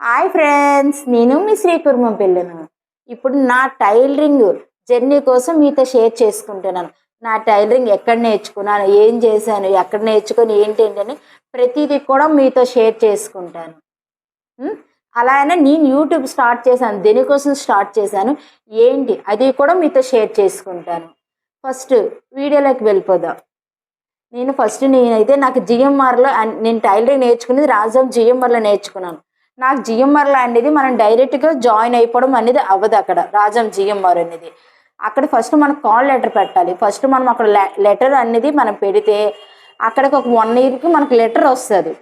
Hi friends నేను మీ శ్రీకుర్మం పిల్లను. ఇప్పుడు నా టైలరింగ్ జర్నీ కోసం మీతో షేర్ చేసుకుంటున్నాను. నా టైలరింగ్ ఎక్కడ నేర్చుకున్నాను ఏం చేశాను ఎక్కడ నేర్చుకొని ఏంటి ప్రతిదీ కూడా మీతో షేర్ చేసుకుంటాను. ఉం? అలానే నేను యూట్యూబ్ స్టార్ట్ చేశాను దేనికోసం స్టార్ట్ చేశాను ఏంటి అది కూడా మీతో షేర్ చేసుకుంటాను. ఫస్ట్ వీడియోలోకి వెళ్ళిపోదాం. నేను ఫస్ట్ నేనైతే నాకు జిఎంఆర్లో నేను టైలరింగ్ నేర్చుకునేది రాజం జిఎంఆర్లో నేర్చుకున్నాను. నాకు జిఎంఆర్ లాంటిది మనం డైరెక్ట్గా జాయిన్ అయిపోవడం అనేది అవ్వదు అక్కడ. రాజం జిఎంఆర్ అనేది. అక్కడ ఫస్ట్ మనం కాల్ లెటర్ పెట్టాలి. ఫస్ట్ మనం అక్కడ లెటర్ అనేది మనం పెడితే అక్కడికి ఒక వన్ ఇయర్కి మనకు లెటర్ వస్తుంది.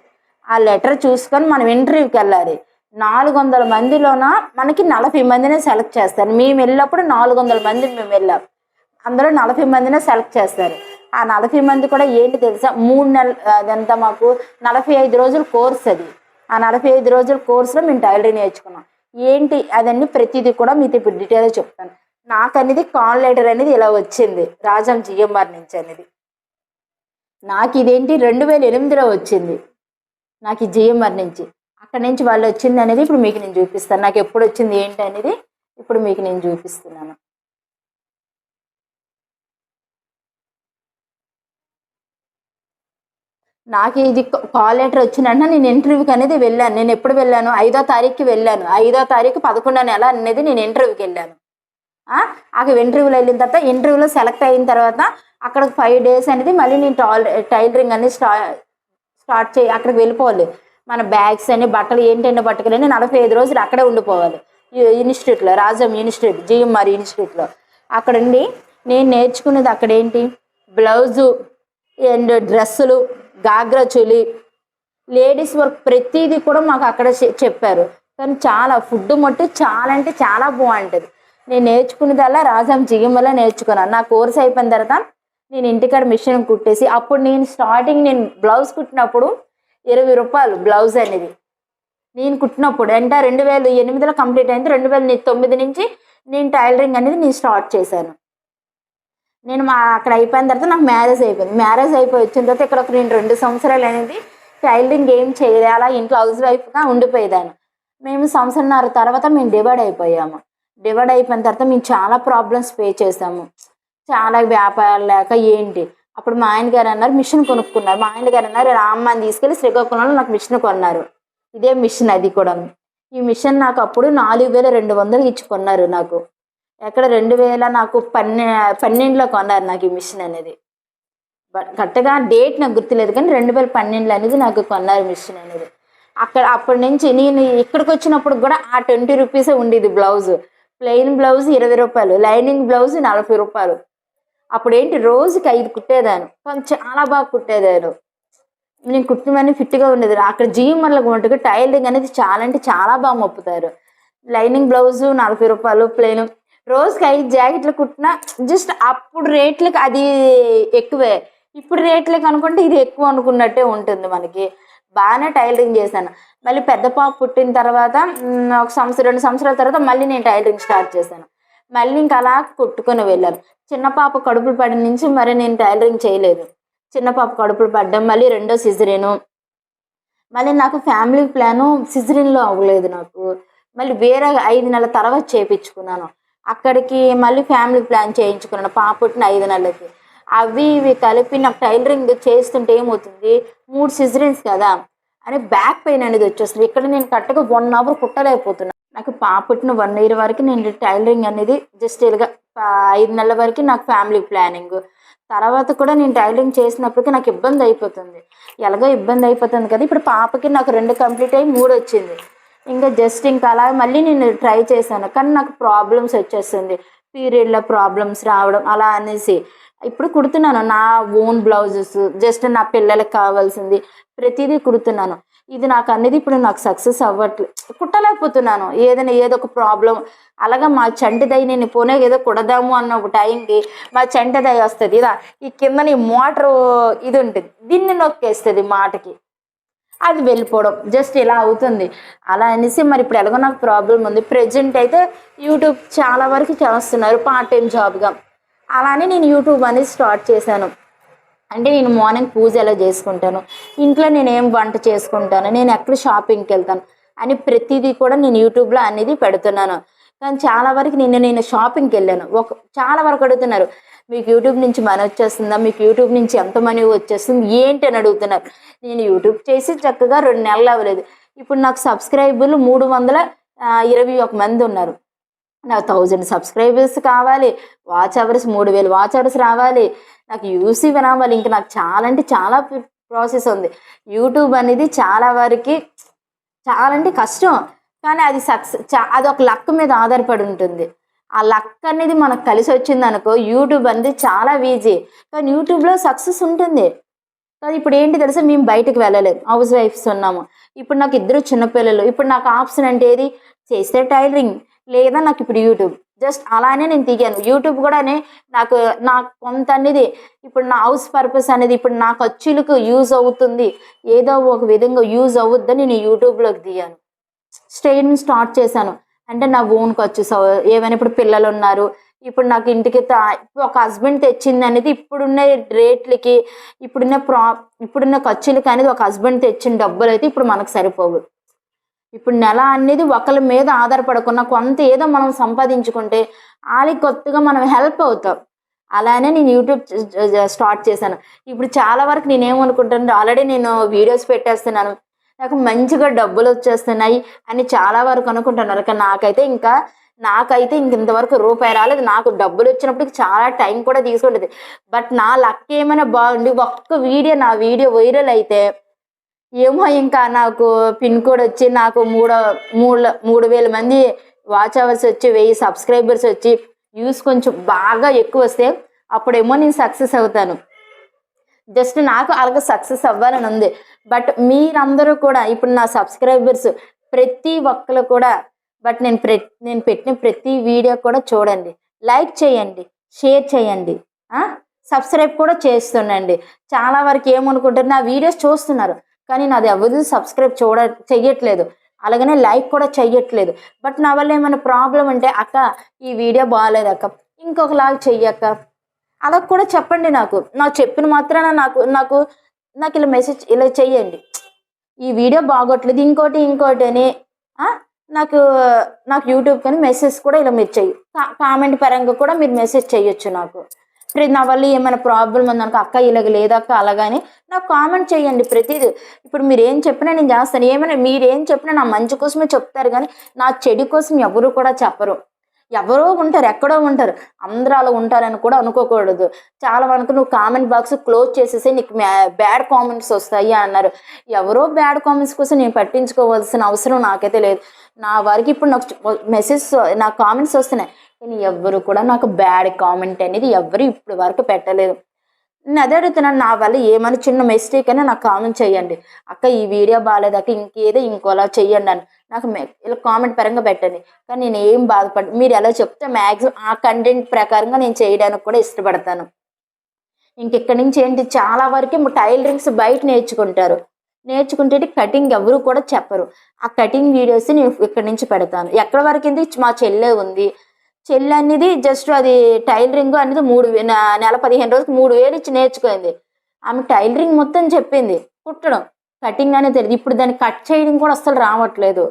ఆ లెటర్ చూసుకొని మనం ఇంటర్వ్యూకి వెళ్ళాలి. నాలుగు వందల మందిలోన మనకి నలభై మందినే సెలెక్ట్ చేస్తారు. మేము వెళ్ళినప్పుడు నాలుగు వందల మంది మేము వెళ్ళాం. అందులో నలభై మందినే సెలెక్ట్ చేస్తారు. ఆ నలభై మంది కూడా ఏంటి తెలుసా? మూడు నెలలు అదంతా మాకు నలభై ఐదు రోజుల కోర్స్ అది. ఆ నలభై ఐదు రోజుల కోర్సులో మేము టైలరీ నేర్చుకున్నాం. ఏంటి అదన్నీ ప్రతిదీ కూడా మీతో ఇప్పుడు డీటెయిల్గా చెప్తాను. నాకు అనేది కాల్ లెటర్ అనేది ఇలా వచ్చింది. రాజం జిఎంఆర్ నుంచి అనేది. నాకు ఇదేంటి రెండు వేల ఎనిమిదిలో వచ్చింది. నాకు ఈ జిఎంఆర్ నుంచి. అక్కడ నుంచి వాళ్ళు వచ్చింది అనేది ఇప్పుడు మీకు నేను చూపిస్తాను. నాకు ఎప్పుడు వచ్చింది ఏంటి అనేది ఇప్పుడు మీకు నేను చూపిస్తున్నాను. నాకు ఇది కాల్ లెటర్ వచ్చిందంటే నేను ఇంటర్వ్యూకి అనేది వెళ్ళాను. నేను ఎప్పుడు వెళ్ళాను? ఐదో తారీఖుకి వెళ్ళాను. ఐదో తారీఖు పదకొండో నెల అనేది నేను ఇంటర్వ్యూకి వెళ్ళాను. అక్కడ ఇంటర్వ్యూలో వెళ్ళిన తర్వాత ఇంటర్వ్యూలో సెలెక్ట్ అయిన తర్వాత అక్కడ ఫైవ్ డేస్ అనేది మళ్ళీ నేను టాల్ టైలరింగ్ అనేది స్టా స్టార్ట్ చేయి అక్కడికి వెళ్ళిపోవాలి. మన బ్యాగ్స్ అని బట్టలు ఏంటంటే పట్టుకుని నలభై ఐదు రోజులు అక్కడే ఉండిపోవాలి. ఇన్స్టిట్యూట్లో రాజం ఇన్స్టిట్యూట్ జిఎంఆర్ ఇన్స్టిట్యూట్లో అక్కడ ఉండి నేను నేర్చుకునేది అక్కడ ఏంటి బ్లౌజు అండ్ డ్రెస్సులు గాగ్రా చోలి లేడీస్ వర్క్ ప్రతిదీ కూడా మాకు అక్కడ చె- చెప్పారు. కానీ చాలా ఫుడ్ మట్టు చాలా అంటే చాలా బాగుంటుంది. నేను నేర్చుకునేదల్లా రాజాం జిఎంలో నేర్చుకున్నాను నా కోర్స్ అయిపోయిన తర్వాత నేను ఇంటికాడ మిషన్ కుట్టేసి అప్పుడు నేను స్టార్టింగ్ నేను బ్లౌజ్ కుట్టినప్పుడు ఇరవై రూపాయలు బ్లౌజ్ అనేది. నేను కుట్టినప్పుడు అంటే రెండు వేల ఎనిమిదిలో కంప్లీట్ అయింది. రెండు వేల తొమ్మిది నుంచి నేను టైలరింగ్ అనేది నేను స్టార్ట్ చేశాను. నేను మా అక్కడ అయిపోయిన తర్వాత నాకు మ్యారేజ్ అయిపోయింది. మ్యారేజ్ అయిపోయి వచ్చిన తర్వాత ఇక్కడ ఒక నేను రెండు సంవత్సరాలు అనేది టైలరింగ్ ఏం చేయలే. అలా ఇంట్లో హౌస్ వైఫ్గా ఉండిపోయేదాన్ని. మేము సంవత్సరంన్నర తర్వాత మేము డివైడ్ అయిపోయాము. డివైడ్ అయిపోయిన తర్వాత మేము చాలా ప్రాబ్లమ్స్ పే చేసాము. చాలా వ్యాపారాలు లేక ఏంటి? అప్పుడు మా ఆయన గారు అన్నారు మిషన్ కొనుక్కున్నారు. మా ఆయన గారు అన్నారు రామ్మని తీసుకెళ్ళి శ్రీకాకుళంలో నాకు మిషన్ కొన్నారు. ఇదే మిషన్ అది కూడా ఈ మిషన్ నాకు అప్పుడు నాలుగు వేల రెండు వందలు ఇచ్చి కొన్నారు నాకు. ఎక్కడ రెండు వేల నాకు పన్నె పన్నెండులో కొన్నారు నాకు ఈ మిషన్ అనేది. బట్ కరెక్ట్గా డేట్ నాకు గుర్తులేదు కానీ రెండు వేల పన్నెండులో అనేది నాకు కొన్నారు మిషన్ అనేది. అక్కడ అప్పటి నుంచి నేను ఇక్కడికి వచ్చినప్పుడు కూడా ఆ ట్వంటీ రూపీసే ఉండేది బ్లౌజ్. ప్లెయిన్ బ్లౌజ్ ఇరవై రూపాయలు లైనింగ్ బ్లౌజ్ నలభై రూపాయలు. అప్పుడు ఏంటి రోజుకి ఐదు కుట్టేదాను చాలా బాగా కుట్టేదాను నేను కుట్టినవన్నీ ఫిట్గా ఉండేది. అక్కడ జిఎంఆర్లో మటుకు టైలరింగ్ అనేది చాలా అంటే చాలా బాగా మొప్పుతారు లైనింగ్ బ్లౌజు నలభై రూపాయలు ప్లెయిన్ రోజుకి ఐదు జాకెట్లు కుట్టినా జస్ట్ అప్పుడు రేట్లకు అది ఎక్కువే. ఇప్పుడు రేట్లకి అనుకుంటే ఇది ఎక్కువ అనుకున్నట్టే ఉంటుంది మనకి. బాగానే టైలరింగ్ చేశాను. మళ్ళీ పెద్ద పాప పుట్టిన తర్వాత ఒక సంవత్సరం రెండు సంవత్సరాల తర్వాత మళ్ళీ నేను టైలరింగ్ స్టార్ట్ చేశాను. మళ్ళీ ఇంకా అలా కుట్టుకొని వెళ్ళాను. చిన్న పాప కడుపులు పడిన నుంచి మరి నేను టైలరింగ్ చేయలేదు. చిన్న పాప కడుపులు పడ్డం మళ్ళీ రెండో సిజరీను. మళ్ళీ నాకు ఫ్యామిలీ ప్లాను సిజరీన్లో అవ్వలేదు నాకు. మళ్ళీ వేరే ఐదు నెలల తర్వాత చేయించుకున్నాను అక్కడికి మళ్ళీ ఫ్యామిలీ ప్లాన్ చేయించుకున్నాను. పాప పుట్టిన ఐదు నెలలకి. అవి ఇవి కలిపి నాకు టైలరింగ్ చేస్తుంటే ఏమవుతుంది? మూడు సిజరీన్స్ కదా? అని బ్యాక్ పెయిన్ అనేది వచ్చేస్తుంది. ఇక్కడ నేను కరెక్ట్గా వన్ అవర్ కుట్టలేకపోతున్నాను నాకు పాప పుట్టిన వన్ ఇయర్ వరకు నేను టైలరింగ్ అనేది జస్ట్ ఇలాగా ఐదు నెలల వరకు నాకు ఫ్యామిలీ ప్లానింగ్ తర్వాత కూడా నేను టైలరింగ్ చేసినప్పటికీ నాకు ఇబ్బంది అయిపోతుంది. ఎలాగో ఇబ్బంది అయిపోతుంది కదా? ఇప్పుడు పాపకి నాకు రెండు కంప్లీట్ అయ్యి మూడు వచ్చింది. ఇంకా జస్ట్ ఇంకా అలా మళ్ళీ నేను ట్రై చేశాను. కానీ నాకు ప్రాబ్లమ్స్ వచ్చేస్తుంది పీరియడ్లో ప్రాబ్లమ్స్ రావడం అలా అనేసి. ఇప్పుడు కుడుతున్నాను. నా ఓన్ బ్లౌజెస్ జస్ట్ నా పిల్లలకు కావాల్సింది. ప్రతిదీ కుడుతున్నాను. ఇది నాకు అనేది ఇప్పుడు నాకు సక్సెస్ అవ్వట్లేదు కుట్టలేకపోతున్నాను. ఏదైనా ఏదో ఒక ప్రాబ్లం అలాగా మా చంటిదై నేను పోనే ఏదో కుడదాము అన్న ఒక టైంకి మా చంటిదై వస్తుంది. ఇదా ఈ కింద మోటార్ ఇది ఉంటుంది. దీన్ని నొక్కేస్తుంది మాటకి. అది వెళ్ళిపోవడం. జస్ట్ ఇలా అవుతుంది. అలా అనేసి మరి ఇప్పుడు ఎలాగో నాకు ప్రాబ్లం ఉంది. ప్రజెంట్ అయితే యూట్యూబ్ చాలా వరకు చేస్తున్నారు పార్ట్ టైం జాబ్గా అలానే నేను యూట్యూబ్ అనేది స్టార్ట్ చేశాను. అంటే నేను మార్నింగ్ పూజ ఎలా చేసుకుంటాను? ఇంట్లో నేను ఏం వంట చేసుకుంటాను? నేను ఎక్కడ షాపింగ్కి వెళ్తాను? అని ప్రతిదీ కూడా నేను యూట్యూబ్లో అనేది పెడుతున్నాను. కానీ చాలా వరకు నిన్న నేను షాపింగ్కి వెళ్ళాను. ఒక చాలా వరకు అడుగుతున్నారు. మీకు యూట్యూబ్ నుంచి మనీ వచ్చేస్తుందా? మీకు యూట్యూబ్ నుంచి ఎంత మనీ వచ్చేస్తుంది? ఏంటి అని అడుగుతున్నారు. నేను యూట్యూబ్ చేసి చక్కగా రెండు నెలలు అవ్వలేదు. ఇప్పుడు నాకు సబ్స్క్రైబర్లు మూడు వందల ఇరవై ఒక మంది ఉన్నారు. నాకు థౌజండ్ సబ్స్క్రైబర్స్ కావాలి. వాచ్ అవర్స్ మూడు వేలు వాచ్ అవర్స్ రావాలి. నాకు యూసీ రావాలి. ఇంకా నాకు చాలా అంటే చాలా ప్రాసెస్ ఉంది. యూట్యూబ్ అనేది చాలా వరకు చాలా అంటే కష్టం. కానీ అది సక్సెస్ అది ఒక లక్ మీద ఆధారపడి ఉంటుంది. ఆ లక్ అనేది మనకు కలిసి వచ్చింది అనుకో యూట్యూబ్ అనేది చాలా ఈజీ కానీ యూట్యూబ్లో సక్సెస్ ఉంటుంది. కానీ ఇప్పుడు ఏంటి తెలుసా? మేము బయటకు వెళ్ళలేదు. హౌస్ వైఫ్స్ ఉన్నాము. ఇప్పుడు నాకు ఇద్దరు చిన్నపిల్లలు ఇప్పుడు నాకు ఆప్షన్ అంటే ఏది? చేస్తే టైలరింగ్ లేదా నాకు ఇప్పుడు యూట్యూబ్. జస్ట్ అలానే నేను దిగాను యూట్యూబ్ కూడానే నాకు నాకు కొంత అనేది ఇప్పుడు నా హౌస్ పర్పస్ అనేది ఇప్పుడు నా ఖర్చులకు యూజ్ అవుతుంది. ఏదో ఒక విధంగా యూజ్ అవుద్దని నేను యూట్యూబ్లోకి దిగాను. స్టేట్మెంట్ స్టార్ట్ చేశాను. అంటే నా ఓన్ ఖర్చు ఏమైనా ఇప్పుడు పిల్లలు ఉన్నారు ఇప్పుడు నాకు ఇంటికి ఇప్పుడు ఒక హస్బెండ్ తెచ్చింది అనేది ఇప్పుడున్న రేట్లకి ఇప్పుడున్న ప్రా ఇప్పుడున్న ఖర్చులకి అనేది ఒక హస్బెండ్ తెచ్చిన డబ్బులు అయితే ఇప్పుడు మనకు సరిపోవు. ఇప్పుడు నెల అనేది ఒకరి మీద ఆధారపడకుండా కొంత ఏదో మనం సంపాదించుకుంటే వాళ్ళకి కొత్తగా మనం హెల్ప్ అవుతాం. అలానే నేను యూట్యూబ్ స్టార్ట్ చేశాను. ఇప్పుడు చాలా వరకు నేనేమనుకుంటాను ఆల్రెడీ నేను వీడియోస్ పెట్టేస్తున్నాను. నాకు మంచిగా డబ్బులు వచ్చేస్తున్నాయి అని చాలా వరకు అనుకుంటున్నారు. కానీ నాకైతే ఇంకా నాకైతే ఇంక ఇంతవరకు రూపాయి రాలేదు. నాకు డబ్బులు వచ్చినప్పటికి చాలా టైం కూడా తీసుకుంటుంది. బట్ నా లక్ ఏమైనా బాగుండి ఒక్క వీడియో నా వీడియో వైరల్ అయితే ఏమో ఇంకా నాకు పిన్ కోడ్ వచ్చి నాకు మూడు మూడు మూడు వేల మంది వాచ్ అవర్స్ వచ్చి వెయ్యి సబ్స్క్రైబర్స్ వచ్చి వ్యూస్ కొంచెం బాగా ఎక్కువ వస్తే అప్పుడేమో నేను సక్సెస్ అవుతాను. జస్ట్ నాకు అలాగే సక్సెస్ అవ్వాలని ఉంది. బట్ మీరందరూ కూడా ఇప్పుడు నా సబ్స్క్రైబర్స్ ప్రతి ఒక్కరు కూడా బట్ నేను ప్ర నేను పెట్టిన ప్రతి వీడియో కూడా చూడండి. లైక్ చేయండి షేర్ చేయండి సబ్స్క్రైబ్ కూడా చేస్తుండండి. చాలా వరకు ఏమనుకుంటారు నా వీడియోస్ చూస్తున్నారు కానీ నాది ఎవరు సబ్స్క్రైబ్ చూడ చెయ్యట్లేదు. అలాగనే లైక్ కూడా చెయ్యట్లేదు. బట్ నా వల్ల ఏమైనా ప్రాబ్లం అంటే అక్క ఈ వీడియో బాగాలేదు అక్క ఇంకొకలాగా చెయ్యక్క. అలా కూడా చెప్పండి నాకు. నాకు చెప్పిన మాత్రాన నాకు నాకు నాకు ఇలా మెసేజ్ ఇలా చెయ్యండి. ఈ వీడియో బాగోట్లేదు ఇంకోటి ఇంకోటి అని నాకు నాకు యూట్యూబ్ కానీ మెసేజ్ కూడా ఇలా మీరు చెయ్యి. కా- కామెంట్ పరంగా కూడా మీరు మెసేజ్ చేయొచ్చు నాకు. ఇప్పుడు నా వల్ల ఏమైనా ప్రాబ్లం ఉందనుకో అక్క ఇలాగ లేదక్క అలాగని నాకు కామెంట్ చేయండి ప్రతిదీ. ఇప్పుడు మీరు ఏం చెప్పినా నేను చేస్తాను. ఏమైనా మీరు ఏం చెప్పినా నా మంచి కోసమే చెప్తారు కానీ నా చెడు కోసం ఎవరు కూడా చెప్పరు. ఎవరో ఉంటారు ఎక్కడో ఉంటారు. అందరూ అలా ఉంటారని కూడా అనుకోకూడదు. చాలా వరకు నువ్వు కామెంట్ బాక్స్ క్లోజ్ చేసేసి నీకు బ్యాడ్ కామెంట్స్ వస్తాయి అన్నారు. ఎవరో బ్యాడ్ కామెంట్స్ కోసం నేను పట్టించుకోవాల్సిన అవసరం నాకైతే లేదు. నా వరకు ఇప్పుడు నాకు మెసేజ్ నాకు కామెంట్స్ వస్తున్నాయి. కానీ ఎవరు కూడా నాకు బ్యాడ్ కామెంట్ అనేది ఎవ్వరు ఇప్పుడు వరకు పెట్టలేదు. నేను అదే అడుగుతున్నాను నా వల్ల ఏమైనా చిన్న మిస్టేక్ అయినా నాకు కామెంట్ చేయండి. అక్క ఈ వీడియో బాగాలేదు అక్క ఇంకేదో ఇంకోలా చెయ్యండి అని. నాకు ఇలా కామెంట్ పరంగా పెట్టండి. కానీ నేను ఏం బాధపడ మీరు ఎలా చెప్తే మ్యాక్సిమం ఆ కంటెంట్ ప్రకారంగా నేను చేయడానికి కూడా ఇష్టపడతాను. ఇంకెక్కడి నుంచి ఏంటి చాలా వరకు టైలరింగ్స్ బయట నేర్చుకుంటారు. నేర్చుకుంటే కటింగ్ ఎవరు కూడా చెప్పరు. ఆ కటింగ్ వీడియోస్ నేను ఇక్కడి నుంచి పెడతాను. ఎక్కడ వరకు ఏంది మా చెల్లె ఉంది. చెల్లి అనేది జస్ట్ అది టైలరింగ్ అనేది మూడు నెల పదిహేను రోజులకు మూడు వేలు ఇచ్చి నేర్చుకుంది. ఆమె టైలరింగ్ మొత్తం చెప్పింది. కుట్టడం. కటింగ్ అనేది తెలియదు. ఇప్పుడు దాన్ని కట్ చేయడం కూడా అసలు రావట్లేదు.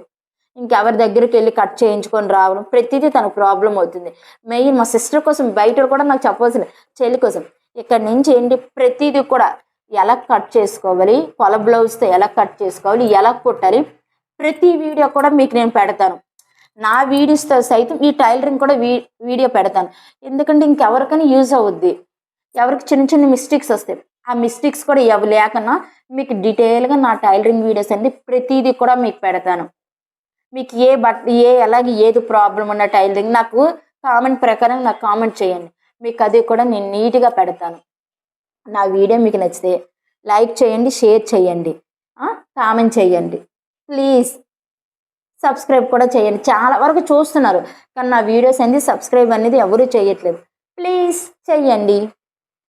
ఇంకెవరి దగ్గరికి వెళ్ళి కట్ చేయించుకొని రావడం ప్రతిదీ తనకు ప్రాబ్లం అవుతుంది. మెయిన్ మా సిస్టర్ కోసం బయట కూడా నాకు చెప్పాల్సింది చెల్లి కోసం ఇక్కడ నుంచి ఏంటి ప్రతిదీ కూడా ఎలా కట్ చేసుకోవాలి కొల బ్లౌజ్తో ఎలా కట్ చేసుకోవాలి ఎలా కుట్టాలి ప్రతి వీడియో కూడా మీకు నేను పెడతాను. నా వీడియోస్తో సైతం ఈ టైలరింగ్ కూడా వీ వీడియో పెడతాను. ఎందుకంటే ఇంకెవరికైనా యూజ్ అవుద్ది. ఎవరికి చిన్న చిన్న మిస్టేక్స్ వస్తాయి. ఆ మిస్టేక్స్ కూడా ఇవ్వలేకన్నా మీకు డీటెయిల్గా నా టైలరింగ్ వీడియోస్ అనేది ప్రతిదీ కూడా మీకు పెడతాను. మీకు ఏ బట్ ఏ అలాగే ఏది ప్రాబ్లం ఉన్న టైలరింగ్ నాకు కామెంట్ ప్రకారం నాకు కామెంట్ చేయండి. మీకు అది కూడా నేను నీట్గా పెడతాను. నా వీడియో మీకు నచ్చితే లైక్ చేయండి షేర్ చేయండి. కామెంట్ చేయండి. ప్లీజ్ సబ్స్క్రైబ్ కూడా చేయండి. చాలా వరకు చూస్తున్నారు కానీ నా వీడియోస్ అనేది సబ్స్క్రైబ్ అనేది ఎవరు చేయట్లేదు. ప్లీజ్ చెయ్యండి